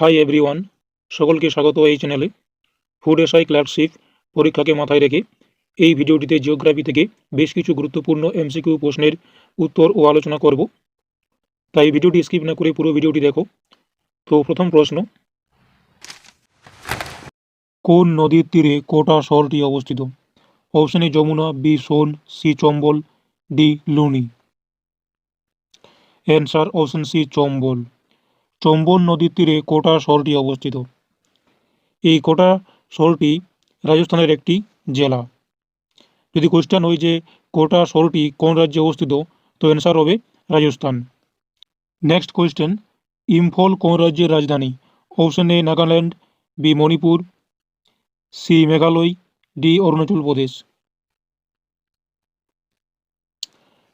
Hi everyone সকলকে স্বাগত এই চ্যানেলে ফুড এসআই ক্লার্কশিপ পরীক্ষাকে মাথায় রেখে এই ভিডিওটিতে জিওগ্রাফি থেকে বেশ কিছু গুরুত্বপূর্ণ এমসিকিউ প্রশ্নের উত্তর ও আলোচনা করব। তাই ভিডিওটি স্কিপ না করে পুরো ভিডিওটি দেখো। তো প্রথম প্রশ্ন, কোন নদীর তীরে কোটা শহরটি অবস্থিত? Option Yamuna B Son C Chambal D Luni. Answer option C Chambal. Chambal নদীর তীরে কোটা শহরটি অবস্থিত। এই কোটা শহরটি রাজস্থানের একটি জেলা। যদি কোয়েশ্চেন হয় যে কোটা শহরটি কোন রাজ্যে অবস্থিত, তো অ্যান্সার হবে রাজস্থান। নেক্সট কোয়েশ্চেন ইম্ফল কোন রাজ্যের রাজধানী? Option A Nagaland B Manipur C Meghalaya D Arunachal Pradesh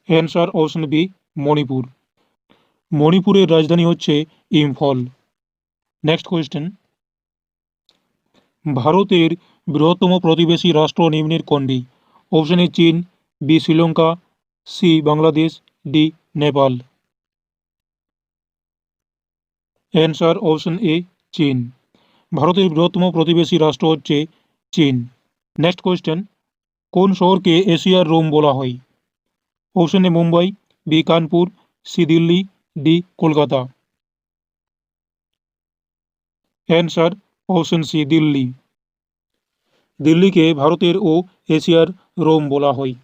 answer option B Manipur মণিপুরের রাজধানী হচ্ছে ইম্ফল। নেক্সট কোয়েশ্চেন ভারতের বৃহত্তম প্রতিবেশী রাষ্ট্র নিম্নের কোনটি? অপশন এ চীন B Sri Lanka C Bangladesh D Nepal. Answer option A চীন। ভারতের বৃহত্তম প্রতিবেশী রাষ্ট্র হচ্ছে চীন। নেক্সট কোয়েশ্চেন কোন শহরকে এশিয়ার রোম বলা হয়? Option A Mumbai B Kanpur C Delhi D, Kolkata. Answer option C Delhi. দিল্লিকে ভারতের ও এশিয়ার রোম বলা হয়।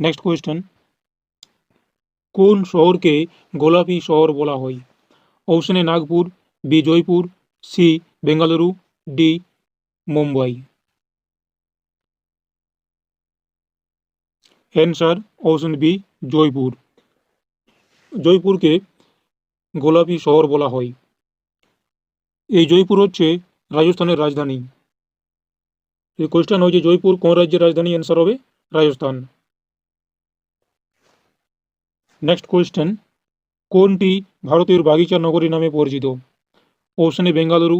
নেক্সট কোয়েশ্চেন কোন শহরকে গোলাপি শহর বলা হয়? Option Nagpur, B, Jaipur C Bengaluru D Mumbai. Answer option B Jaipur. জয়পুরকে গোলাপি শহর বলা হয়। এই জয়পুর হচ্ছে রাজস্থানের রাজধানী। এই কোয়েশ্চেন হয়েছে জয়পুর কোন রাজ্যের রাজধানী অ্যান্সার হবে রাজস্থান। নেক্সট কোয়েশ্চেন কোনটি ভারতের বাগিচা নগরী নামে পরিচিত? Option Bengaluru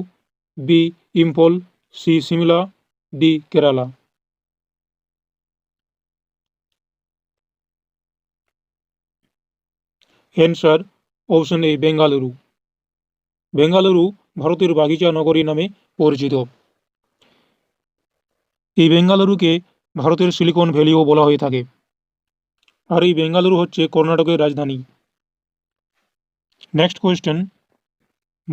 B Imphal C Shimla D Kerala answer option A Bengaluru. Bengaluru ভারতের বাগিচা নগরী নামে পরিচিত। এই বেঙ্গালুরুকে ভারতের সিলিকন ভ্যালিও বলা হয়ে থাকে। আর এই বেঙ্গালুরু হচ্ছে কর্ণাটকের রাজধানী। নেক্সট কোয়েশ্চেন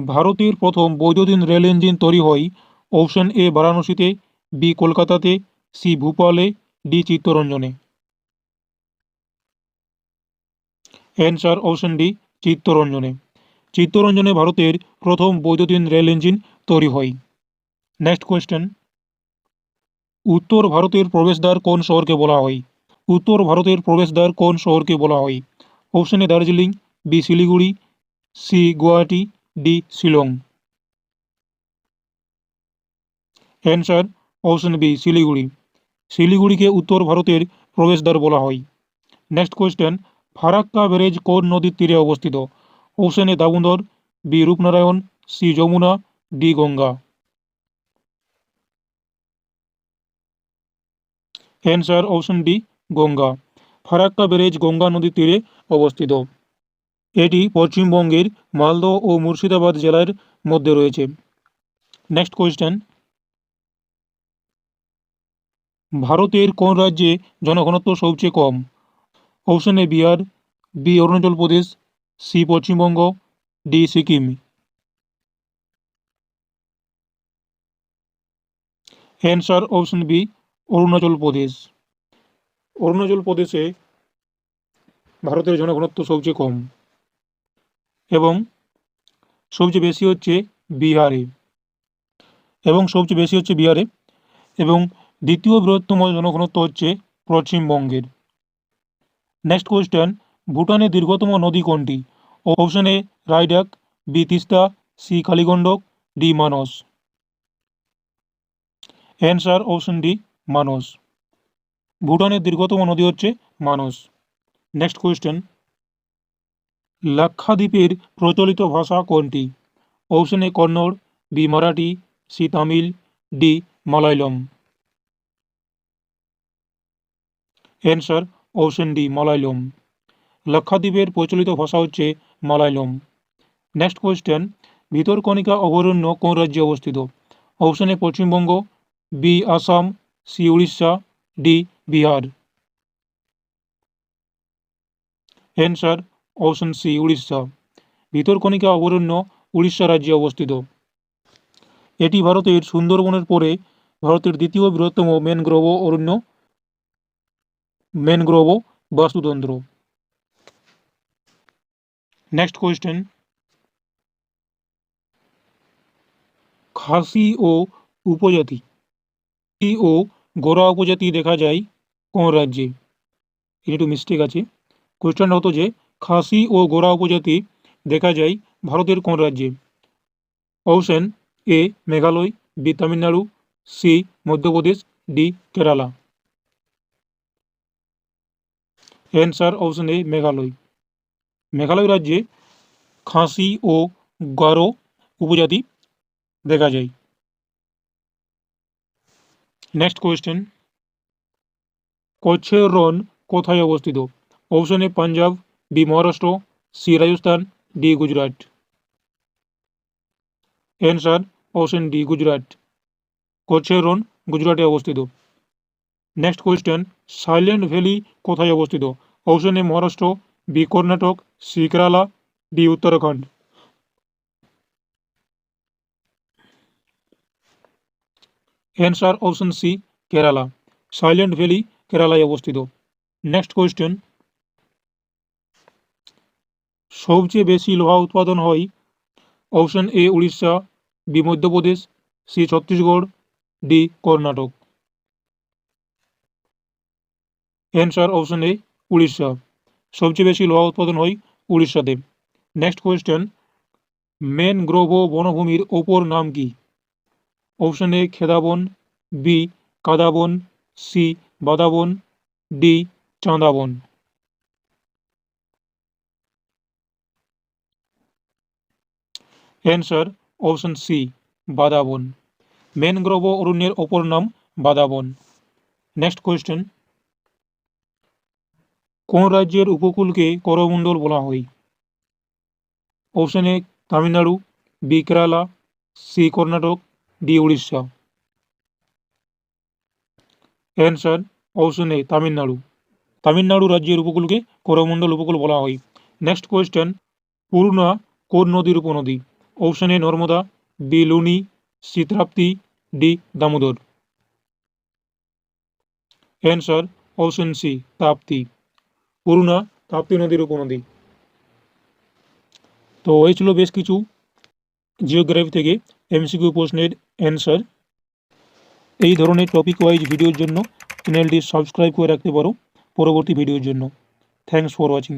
ভারতের প্রথম বৈদ্যুতিন রেল ইঞ্জিন তৈরি হয় অপশন এ বারাণসীতে, বি কলকাতাতে, সি ভূপালে, ডি চিত্তরঞ্জনে। অ্যান্সার অপশন ডি, চিত্তরঞ্জনে। চিত্তরঞ্জনে ভারতের প্রথম বৈদ্যুতিন রেল ইঞ্জিন তৈরি হয়। নেক্সট কোয়েশ্চেন উত্তর ভারতের প্রবেশদ্বার কোন শহরকে বলা হয়? উত্তর ভারতের প্রবেশদ্বার কোন শহরকে বলা হয়? Option A Darjeeling B Siliguri C Guwahati D Shillong. Answer option B Siliguri. শিলিগুড়িকে উত্তর ভারতের প্রবেশদ্বার বলা হয়। নেক্সট কোয়েশ্চেন ফারাক্কা ব্যারেজ কোন নদীর তীরে অবস্থিত? Option A Damodar, B. Rupnarayan, C. Yamuna, D. Ganga. Answer option D Ganga. Farakka barrage Ganga নদীর তীরে অবস্থিত। এটি পশ্চিমবঙ্গের মালদহ ও মুর্শিদাবাদ জেলার মধ্যে রয়েছে। নেক্সট কোয়েশ্চেন ভারতের কোন রাজ্যে জনঘনত্ব সবচেয়ে কম? Option A Bihar B Arunachal Pradesh C Paschimbanga D Sikkim answer option B Arunachal Pradesh Arunachal প্রদেশে ভারতের জনঘনত্ব সবচেয়ে কম এবং সবচেয়ে বেশি হচ্ছে বিহারে এবং সবচেয়ে বেশি হচ্ছে বিহারে এবং দ্বিতীয় বৃহত্তম জনঘনত্ব হচ্ছে পশ্চিমবঙ্গের। নেক্সট কোয়েশ্চেন ভুটানের দীর্ঘতম নদী কোনটি? Option A Raidak B Teesta C Kaligandak D Manas answer option D Manas ভুটানের দীর্ঘতম নদী হচ্ছে মানস নেক্সট কোয়েশ্চেন লাক্ষাদ্বীপের প্রচলিত ভাষা কোনটি? Option A Kannada B Marathi C Tamil D Malayalam answer option D Malayalam লাক্ষাদ্বীপের প্রচলিত ভাষা হচ্ছে মালায়ালম নেক্সট কোয়েশ্চেন ভিতরকণিকা অভয়ারণ্য কোন রাজ্যে অবস্থিত? অপশন এ Paschimbanga B Assam C Orissa D Bihar answer option C Orissa Bhitarkanika অভয়ারণ্য উড়িষ্যা রাজ্যে অবস্থিত। এটি ভারতের সুন্দরবনের পরে ভারতের দ্বিতীয় বৃহত্তম ম্যানগ্রোভ অরণ্য ম্যানগ্রোভ বাস্তুতন্ত্র নেক্সট কোয়েশ্চেন খাসি ও উপজাতি। ও গোরা উপজাতি দেখা যায় কোন রাজ্যে? এটি একটু মিস্টেক আছে। কোয়েশ্চেনটা হতো যে, খাসি ও গোরা উপজাতি দেখা যায় ভারতের কোন রাজ্যে? Option A Meghalaya B Tamil Nadu C Madhya Pradesh D Kerala. Answer option A Meghalaya Meghalaya রাজ্যে খাসি ও গারো উপজাতি দেখা যায়। নেক্সট কোয়েশ্চেন কচ্ছের রন কোথায় অবস্থিত? Option A Punjab B Maharashtra C Rajasthan D Gujarat answer option D Gujarat কচ্ছের Rann গুজরাটে অবস্থিত। Next question silent valley কোথায় অবস্থিত? Option A Maharashtra B Karnataka C Kerala D Uttarakhand answer option C Kerala silent valley কেরালায় অবস্থিত। Next question সবচেয়ে বেশি লোহা উৎপাদন হয় option A Orissa B Madhya Pradesh C Chhattisgarh D Karnataka answer option A Orissa. সবচেয়ে বেশি লোহা উৎপাদন হয় উড়িষ্যাতে। নেক্সট কোয়েশ্চেন ম্যানগ্রোভ বনভূমির ওপর নাম কি? অপশন এ, খেদাবন, বি, কাদাবন, সি, বাদাবন, ডি, চাঁদাবন। অ্যান্সার অপশন সি, বাদাবন। ম্যানগ্রোভ অরণ্যের অপর নাম বাদাবন। নেক্সট কোয়েশ্চেন কোন রাজ্যের উপকূলকে করমণ্ডল বলা হয়? Option A Tamil Nadu B Kerala C Karnataka D Orissa. Answer option A Tamil Nadu. Tamil Nadu রাজ্যের উপকূলকে করমণ্ডল উপকূল বলা হয়। নেক্সট কোয়েশ্চেন পূর্ণা কোন নদীর উপনদী? Option A Narmada B Luni C Tapti D Damodar. Answer option C Tapti. Purna Tapti নদীর উপনদী। তো এই ছিল বেশ কিছু জিওগ্রাফি থেকে এমসিকিউ প্রশ্নের অ্যান্সার এই ধরনের টপিক ওয়াইজ ভিডিওর জন্য চ্যানেলটি সাবস্ক্রাইব করে রাখতে পারো পরবর্তী ভিডিওর জন্য। Thanks for watching